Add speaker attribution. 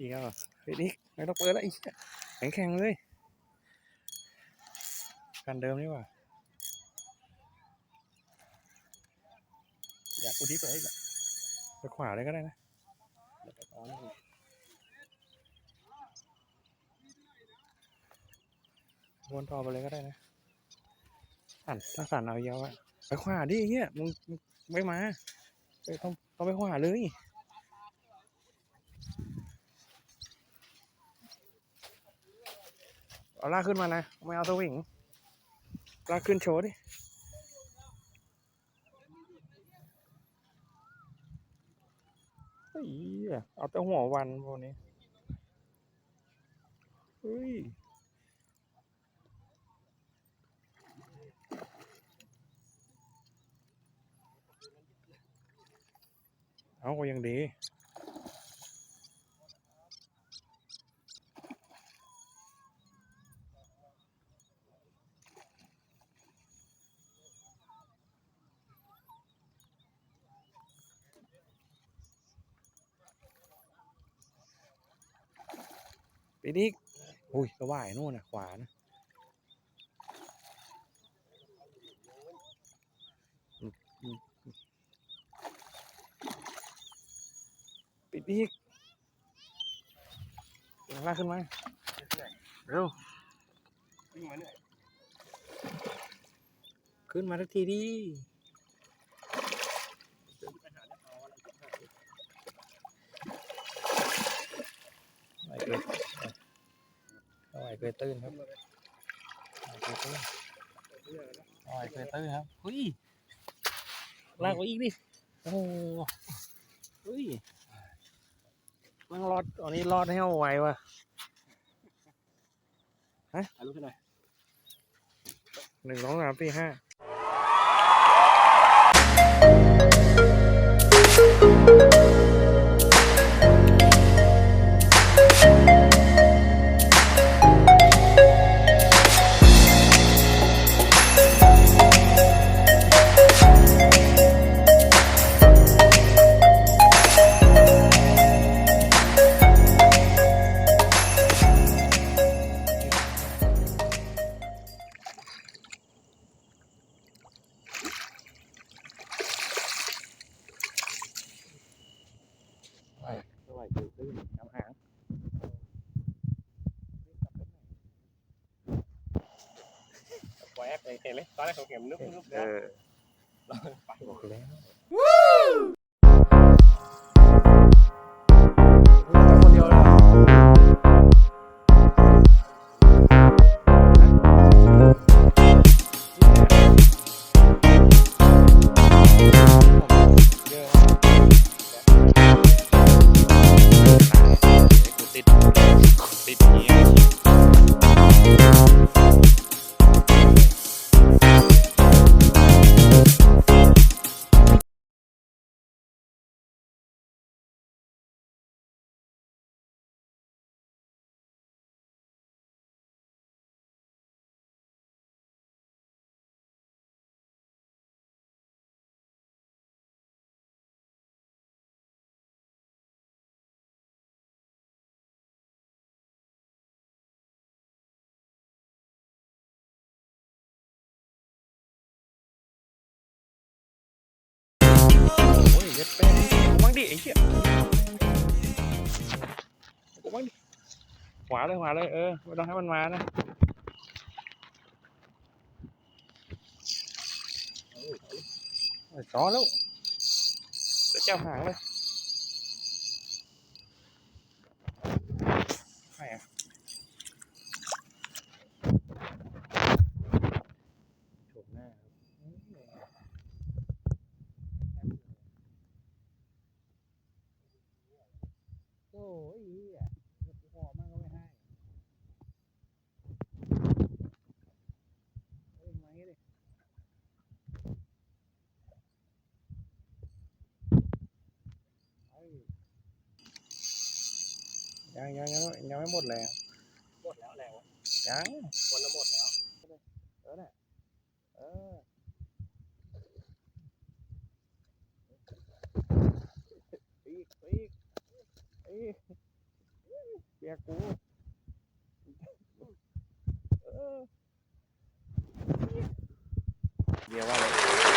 Speaker 1: อีกแล้วเหรอเฮ้ยนี่ไม่ต้องเปิดแล้วอ้เหี้ยแข็งแข็งๆเลยกันเดิมนี่ว่าอยากกูดิบเลยไปขวาเลยก็ได้นะวนต่อไปเลยก็ได้นะสั่นถ้าสั่นเอาเยอะอะไปขวาดิเฮียมึงมึงไม่มาไปต้องต้องไปขวาเลย เอาลากขึ้นมานะ ไม่เอาสวิงลากขึ้นโชว์ดิเฮ้ยเอาแต่หัววันพวกนี้เฮ้ยเอาก็ยังดี ไปดิกอุ้ยสว่ายนู่นน่ะขวานะอืมอืมอืมปิดอีกลากขึ้นมาเร็ว
Speaker 2: วิ่งมาเนี่ย
Speaker 1: ขึ้นมาทักทีดิไหวเกิน ไหวเกินตื้นครับไหวเกินตื้นไหวเกินตื้นครับเฮ้ยลากไปอีกดิโอ้โหเฮ้ยมันรอดอันนี้รอดให้เอาไวว่ะ
Speaker 2: ถ่ายรูปให้หน่อย
Speaker 1: หนึ่งสองสามสี่ห้า
Speaker 2: แหวกเห็นเลยตอนแรกเขาเข็มนึบนึบ
Speaker 1: เอ
Speaker 2: แล้ว
Speaker 1: อ
Speaker 2: ไป
Speaker 1: บอกแล้วคนเดียวเลยติดติดเงี้ย ยเย็ดเป็นกูมั่งดิไอ้เหี้ยกูมั่งดิขวาเลยขวาเลยเออไม่ต้องให้มันมานะโอ้อแล้วเดี๋ยวเจ้าหางเลยใครอะโฉมหน้าครับ โอ้ยเหี้ยเดี๋ยวกูขอมากก็ไม่ให้เอ้ยมางี้ดิเอ้ย ยังยังยังไม่ยังไม่หมดแรง
Speaker 2: หมดแล้วแรงวะ
Speaker 1: ยัง
Speaker 2: คนละหมดแล้ว
Speaker 1: เออน่ะเอออีกอีกอีกยกูเออ
Speaker 3: เดี๋ยวว่าเลย